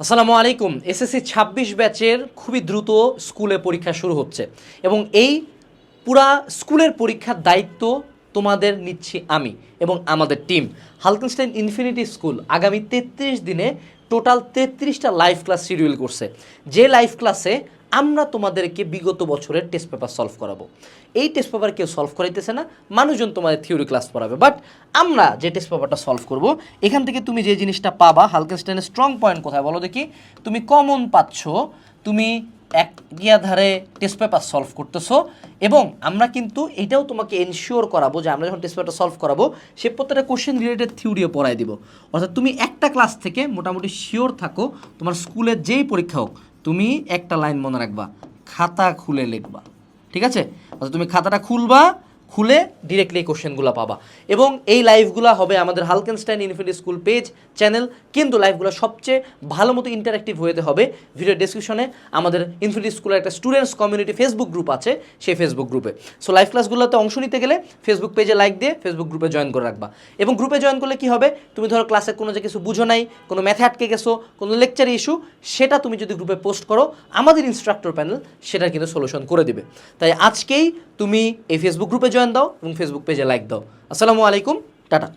আসসালামু আলাইকুম। এসএসসি ছাব্বিশ ব্যাচের খুবই দ্রুত স্কুলে পরীক্ষা শুরু হচ্ছে এবং এই পুরা স্কুলের পরীক্ষার দায়িত্ব তোমাদের নিচ্ছি আমি এবং আমাদের টিম। হালকেনস্টাইন ইনফিনিটি স্কুল আগামী তেত্রিশ দিনে টোটাল তেত্রিশটা লাইভ ক্লাস শিডিউল করছে। যে লাইভ ক্লাসে আমরা তোমাদেরকে বিগত বছরের টেস্ট পেপার সলভ করাবো। এই টেস্ট পেপার কেউ সলভ করাইতেছে না, মানুষজন তোমাদের থিওরি ক্লাস পড়াবে। বাট আমরা যে টেস্ট পেপারটা সলভ করব, এখান থেকে তুমি যে জিনিসটা পাবা হালকেনস্টাইনের স্ট্রং পয়েন্ট কোথায় বলো দেখি? তুমি কমন পাচ্ছ, তুমি এক ধারে টেস্ট পেপার সলভ করতেছো এবং আমরা কিন্তু এটাও তোমাকে এনশিওর করাবো যে আমরা যখন টেস্ট পেপারটা সলভ করাবো, সে প্রত্যেকটা কোশ্চেন রিলেটেড থিওরিও পড়াই দিব। অর্থাৎ তুমি একটা ক্লাস থেকে মোটামুটি শিওর থাকো, তোমার স্কুলের যেই পরীক্ষা হোক তুমি একটা লাইন মনে রাখবা খাতা খুলে লিখবা ঠিক আছে? আচ্ছা তুমি খাতাটা খুলবা খুলে ডিরেক্টলি এই কোশ্চেনগুলো পাবা। এবং এই লাইভগুলো হবে আমাদের হালকেনস্টাইন ইনফিনিটি স্কুল পেজ চ্যানেল কিন্তু লাইভগুলো সবচেয়ে ভালো মতো ইন্টারাক্টিভ হতে হবে। ভিডিও ডেসক্রিপশনে আমাদের ইনফিনিটি স্কুলের একটা স্টুডেন্টস কমিউনিটি ফেসবুক গ্রুপ আছে, সেই ফেসবুক গ্রুপে সো লাইভ ক্লাসগুলোতে অংশ নিতে গেলে ফেসবুক পেজে লাইক দিয়ে ফেসবুক গ্রুপে জয়েন করে রাখবা। এবং গ্রুপে জয়েন করলে কি হবে? তুমি ধরো ক্লাসে কোনো যে কিছু বুঝো নাই, কোনো ম্যাথে আটকে গেছো, কোনো লেকচার ইস্যু সেটা তুমি যদি গ্রুপে পোস্ট করো, আমাদের ইনস্ট্রাক্টর প্যানেল সেটা কিন্তু সলিউশন করে দিবে। তাই আজকেই তুমি এই ফেসবুক গ্রুপে জয়েন দাও এবং ফেসবুক পেজে লাইক দাও। আসসালামু আলাইকুম টাটা।